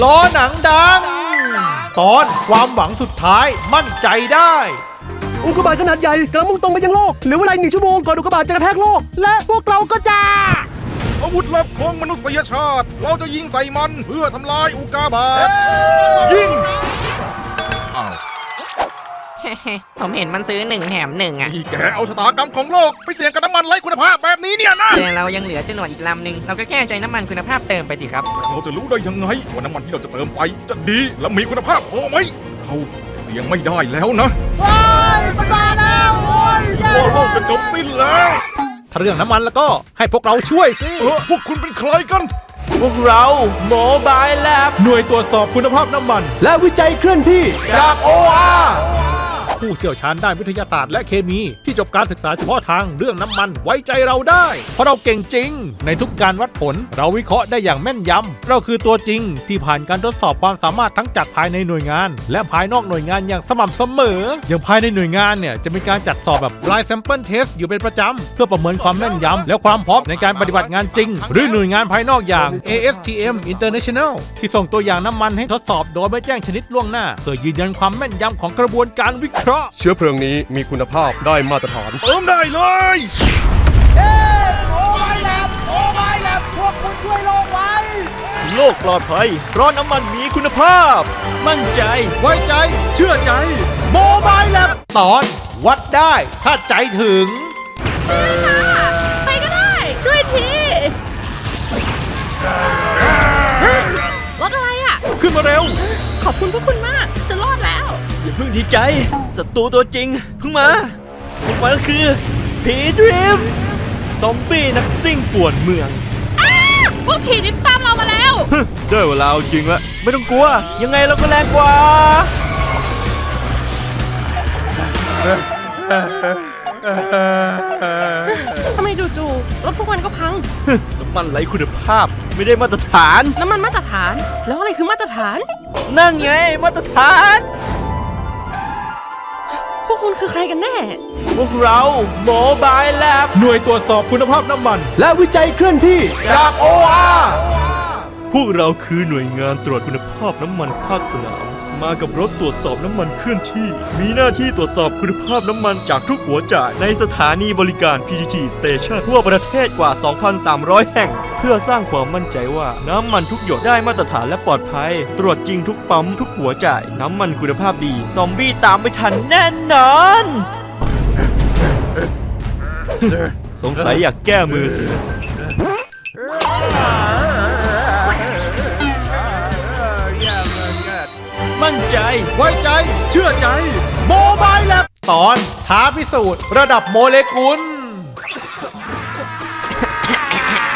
ล้อหนังดัง ตอนความหวังสุดท้ายมั่นใจได้ อุกกาบาตขนาดใหญ่กำลังมุ่งตรงไปยังโลกเหลือเวลาอีกหนึ่งชั่วโมงก่อนอุกกาบาตจะกระแทกโลก และพวกเราก็จะ อาวุธลับของมนุษยชาติ เราจะยิงใส่มันเพื่อทำลายอุกาบาตยิงอ้าว ผมเห็นมันซื้อหนึ่งแถมหนึ่งอะนี่แกเอาชะตากรรมของโลกไปเสี่ยงกับน้ำมันไร้คุณภาพแบบนี้เนี่ยนะ แต่เรายังเหลือจรวดอีกลำหนึ่งเราก็แค่ใจน้ำมันคุณภาพเติมไปสิครับ เราจะรู้ได้ยังไงว่าน้ำมันที่เราจะเติมไปจะดีและมีคุณภาพพอไหมเราเสี่ยงไม่ได้แล้วนะว้ายมันมาแล้วโอ้ยโลกจะจบสิ้นแล้วถ้าเรื่องน้ำมันแล้วก็ให้พวกเราช่วยสิเออพวกคุณเป็นใครกันพวกเราโมบายแลบหน่วยตรวจสอบคุณภาพน้ำมัน และวิจัยเคลื่อนที่จาก OR ผู้เชี่ยวชาญด้านวิทยาศาสตร์และเคมีที่จบการศึกษาเฉพาะทางเรื่องน้ำมันไว้ใจเราได้ เพราะเราเก่งจริง ในทุกการวัดผล เราวิเคราะห์ได้อย่างแม่นยำเราคือตัวจริง ที่ผ่านการทดสอบความสามารถทั้งจากภายในหน่วยงาน และภายนอกหน่วยงานอย่างสม่ำเสมอ อย่างภายในหน่วยงานเนี่ยจะมีการจัดสอบแบบ Live Sample Test อยู่เป็นประจำเพื่อประเมินความแม่นยำและความพร้อมในการปฏิบัติงานจริง หรือหน่วยงานภายนอกอย่าง ASTM International ที่ส่งตัวอย่างน้ำมันให้ทดสอบโดยไม่แจ้งชนิดล่วงหน้าเพื่อยืนยันความแม่นยำของกระบวนการวิเคราะห์เชื้อเพลิงนี้มีคุณภาพได้มาตรฐานเติมได้เลยโลกปลอดภัยเพราะน้ำมันมีคุณภาพ มั่นใจไว้ใจเชื่อใจโมบายแลบตอนวัดได้ถ้าใจถึงใครก็ได้ ช่วยทีรถอะไรอะ ขึ้นมาเร็ว ขอบคุณพวกคุณมาก ฉันรอดแล้ว อย่าเพิ่งดีใจศัตรูตัวจริงเพิ่งมาพวกมันก็คือผีดริฟต์ซอมบี้นักซิ่งป่วนเมืองอ้าพวกผีนี่ตามเรามาแล้ว ได้เวลาเอาจริงแล้วไม่ต้องกลัว ยังไงเราก็แรงกว่า ทำไมจู่ๆรถพวกมันก็พัง น้ำมันไร้คุณภาพไม่ได้มาตรฐาน น้ำมันมาตรฐาน แล้วอะไรคือมาตรฐาน นั่นไงมาตรฐานพ วกคุณคือใครกันแน่ พวกเราโมบายแลบหน่วยตรวจสอบคุณภาพน้ำมัน และวิจัยเคลื่อนที่ จาก OR พวกเราคือหน่วยงานตรวจคุณภาพน้ำมันภาคสนาม มากับรถตรวจสอบน้ำมันเคลื่อนที่ มีหน้าที่ตรวจสอบคุณภาพน้ำมันจากทุกหัวจ่ายในสถานีบริการ PTT Station ทั่วประเทศกว่า 2,300 แห่ง เพื่อสร้างความมั่นใจว่าน้ำมันทุกหยดได้มาตรฐานและปลอดภัย ตรวจจริงทุกปั๊มทุกหัวจ่าย น้ำมันคุณภาพดี ซอมบี้ตามไม่ทันแน่นอนสงสัยอยากแก้มือสิ มั่นใจ ไว้ใจ เชื่อใจ โมบายแลบตอนท้าพิสูจน์ระดับโมเลกุล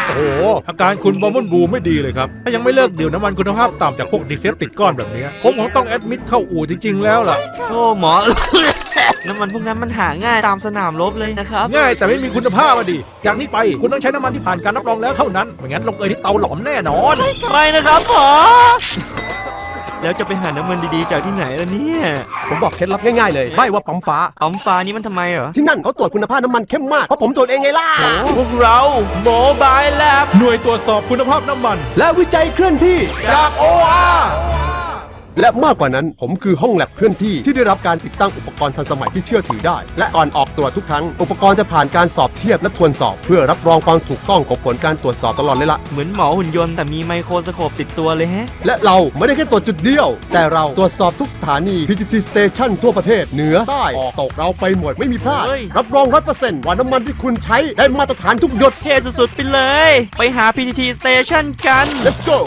โอ้โหอาการคุณบอมบ์บูไม่ดีเลยครับ ถ้ายังไม่เลิกดื่มน้ำมันคุณภาพต่ำจากพวกดีเซลติดก้อนแบบนี้ผมคงต้องแอดมิดเข้าอู่จริง ๆ แล้วล่ะ โอ้หมอ น้ำมันพวกนั้นมันหาง่ายตามสนามรบเลยนะครับ ง่ายแต่ไม่มีคุณภาพอะดิจากนี้ไปคุณต้องใช้น้ำมันที่ผ่านการรับรองแล้วเท่านั้นไม่งั้นลงเอยที่เตาหลอมแน่นอนไม่นะครับหมอ แล้วจะไปหาน้ำมันดีๆจากที่ไหนล่ะเนี่ยผมบอกเคล็ดลับง่ายๆเลยไม่ว่าปั๊มฟ้าอัมฟ้านี่มันทำไมเหรอ ที่นั่นเขาตรวจคุณภาพน้ำมันเข้มมาก เพราะผมตรวจเองไงล่ะ พวกเราโมบายแลบหน่วยตรวจสอบคุณภาพน้ำมัน และวิจัยเคลื่อนที่จาก OR และมากกว่านั้นผมคือห้องแลบเคลื่อนที่ที่ได้รับการติดตั้งอุปกรณ์ทันสมัยที่เชื่อถือได้ และก่อนออกตรวจทุกครั้ง อุปกรณ์จะผ่านการสอบเทียบและทวนสอบ เพื่อรับรองความถูกต้องของผลการตรวจสอบตลอดเลยล่ะเหมือนหมอหุ่นยนต์แต่มีไมโครสโคปติดตัวเลยแฮะ และเราไม่ได้แค่ตรวจจุดเดียว แต่เราตรวจสอบทุกสถานี PTT Station ทั่วประเทศเหนือใต้ออกตกเราไปหมดไม่มีพลาดเฮ้ย รับรองร้อยเปอร์เซ็นต์ว่าน้ำมันที่คุณใช้ได้มาตรฐานทุกหยด เท่สุดๆไปเลย ไปหา PTT Station กัน Let's go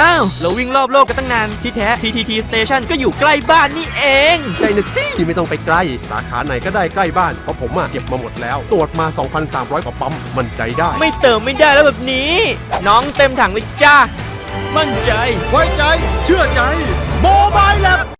อ้าว เราวิ่งรอบโลกกันตั้งนาน ที่แท้ PTT Station ก็อยู่ใกล้บ้านนี่เอง ใช่นะสิไม่ต้องไปใกล้สาขาไหนก็ได้ใกล้บ้าน เพราะผมอะเก็บมาหมดแล้ว ตรวจมา 2,300 กว่าปั๊ม มั่นใจได้ ไม่เติมไม่ได้แล้วแบบนี้ น้องเต็มถังเลยจ้า มั่นใจ ไว้ใจ เชื่อใจ โมบายแลบ See